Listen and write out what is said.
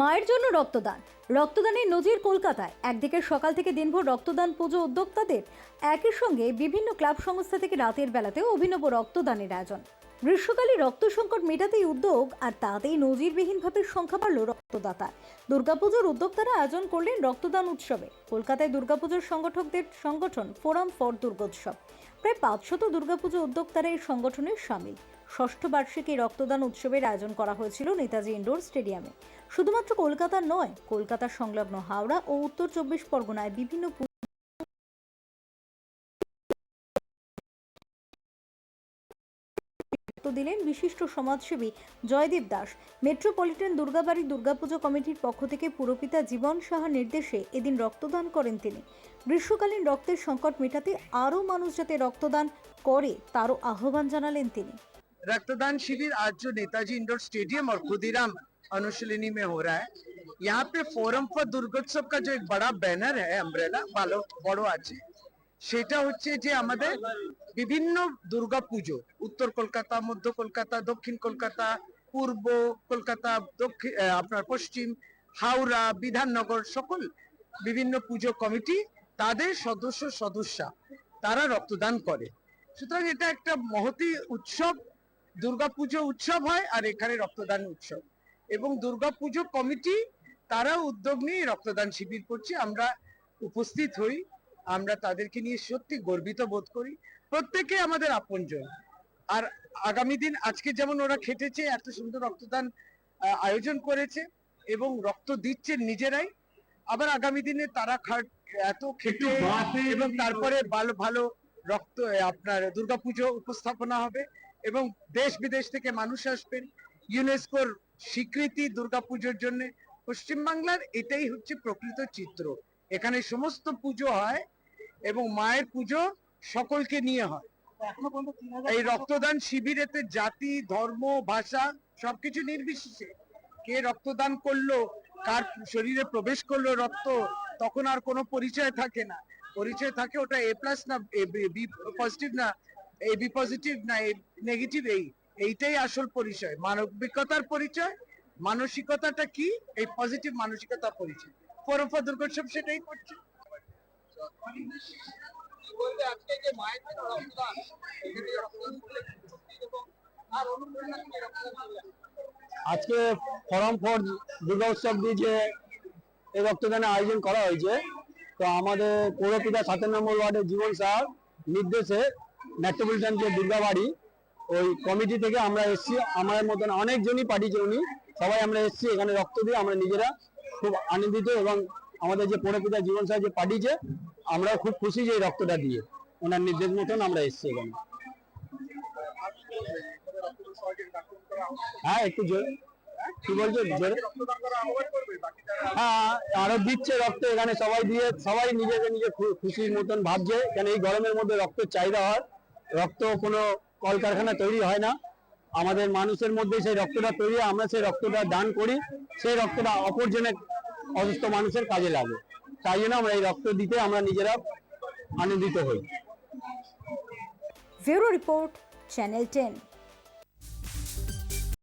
মায়ের জন্য রক্তদান। রক্তদানের নজির কলকাতায়। একদিকে সকাল থেকে দিনভর রক্তদান পুজো উদ্যোক্তাদের, একই সঙ্গে বিভিন্ন ক্লাব সংস্থা থেকে রাতের বেলাতেও অভিনব রক্তদানের আয়োজন। গ্রীষ্মকালে রক্ত সংকট মেটাতেই উদ্যোগ, আর তাতেই নজিরবিহীনভাবে সংখ্যা বাড়ল রক্তদাতা দুর্গাপুজোর উদ্যোক্তারা আয়োজন করলেন রক্তদান উৎসবে। কলকাতায় দুর্গাপুজোর সংগঠকদের সংগঠন ফোরাম ফর দুর্গোৎসব। প্রায় পাঁচশত দুর্গাপুজো উদ্যোক্তারা এই সংগঠনের সামিল। ষষ্ঠ বার্ষিকী রক্তদান উৎসবের আয়োজন করা হয়েছিল নেতাজি ইন্ডোর স্টেডিয়ামে। শুধুমাত্র কলকাতার নয়, কলকাতার সংলগ্ন হাওড়া ও উত্তর চব্বিশ পরগনায় বিভিন্ন দিলেন বিশিষ্ট সমাজসেবী জয়দীপ দাস। মেট্রোপলিটন দুর্গাবাড়ি দুর্গাপুজো কমিটির পক্ষ থেকে পুরপিতা জীবন সাহা নির্দেশে এদিন রক্তদান করেন তিনি। গ্রীষ্মকালীন রক্তের সংকট মেটাতে আরও মানুষ যাতে রক্তদান করে, তারও আহ্বান জানালেন তিনি। रक्तदान शिविर आज जो नेताजी इंडोर स्टेडियम और खुदीराम अनुशीलिनी में हो रहा है यहाँ पे फोरम फॉर दुर्गोत्सव का जो एक बड़ा बैनर है अम्ब्रेला ভালো বড় আছে সেটা হচ্ছে যে আমাদের বিভিন্ন দুর্গা পুজো উত্তর কলকাতা মধ্য কলকাতা দক্ষিণ কলকাতা পূর্ব কলকাতা দক্ষিণ আহ, আপনার পশ্চিম হাওড়া বিধাননগর সকল বিভিন্ন পুজো কমিটি তাদের সদস্য সদস্যা তারা রক্তদান করে সুতরাং এটা একটা মহতি উৎসব দুর্গাপুজো উৎসব হয় আর এখানে রক্তদান উৎসব। এবং দুর্গাপুজো কমিটি তারা উদ্যোগ নিয়ে রক্তদান শিবির করছে। আমরা উপস্থিত হই আমরা তাদেরকে নিয়ে সত্যি গর্বিত বোধ করি। প্রত্যেকে আমাদের আপনজন। আর আগামী দিন আজকে যেমন ওরা খেটেছে এত সুন্দর রক্তদান আয়োজন করেছে এবং রক্ত দিচ্ছে নিজেরাই। আবার আগামী দিনে তারা খাট এত খেটে এবং তারপরে ভালো ভালো রক্ত আপনার দুর্গাপুজো উপস্থাপনা হবে। এবং দেশ বিদেশ থেকে মানুষ আসবেন। ইউনেস্কোর স্বীকৃতি দুর্গাপুজোর জন্য। পশ্চিমবাংলার এটাই হচ্ছে প্রকৃত চিত্র। এখানে সমস্ত পুজো হয় এবং মায়ের পুজো সকলকে নিয়ে হয়। এই রক্তদান শিবিরেতে জাতি, ধর্ম, ভাষা সবকিছু নির্বিশেষে। কে রক্তদান করল, কার শরীরে প্রবেশ করল রক্ত, তখন আর কোনো পরিচয় থাকে না। পরিচয় থাকে ওটা এ প্লাস না বি পজিটিভ না। এ বি পজিটিভ না নেগেটিভ এই, এইটাই আসল পরিচয়। মানবিকতার পরিচয়, মানসিকতাটা কি? এই পজিটিভ মানসিকতার পরিচয়। ফোরাম ফর দুর্গোৎসব সেটাই করছে। এবং আজকে ফরম ফর দুর্গা উৎসব দিয়ে যে এই রক্তদানের আয়োজন করা হয়েছে, তো আমাদের পৌরপিতা সাতের নম্বর ওয়ার্ডের জীবন স্যার নির্দেশে মেট্রোপলিটন যে দুর্গাবাড়ি, ওই কমিটি থেকে আমরা এসেছি। আমাদের মতন অনেকজনই পাঠিয়েছে উনি, সবাই আমরা এসেছি, এখানে রক্ত দিয়ে আমরা নিজেরা খুব আনন্দিত এবং আমাদের যে পৌরপিতা জীবন স্যার যে পাঠিয়েছে আমরা খুব খুশি যে রক্তটা দিয়ে। ওনার নির্দেশ মতন আমরা এসেছি এখানে। হ্যাঁ একটু জোরে। কি বলছো? জোরে। হ্যাঁ আরও দিচ্ছে রক্ত এখানে সবাই দিয়ে, সবাই নিজেকে নিজে খুশির মতন ভাবছে। কেন এই গরমের মধ্যে রক্তের চাহিদা হয়। রক্ত কোনো কলকারখানা তৈরি হয় না। আমাদের মানুষের মধ্যে সেই রক্তটা তৈরি আমরা সেই রক্তটা দান করি, সেই রক্তটা অপরজনের অসুস্থ মানুষের কাজে লাগে। তাই জন্য আমরা এই রক্ত দিতে আমরা নিজেরা আনন্দিত হই। Bureau report, channel ten.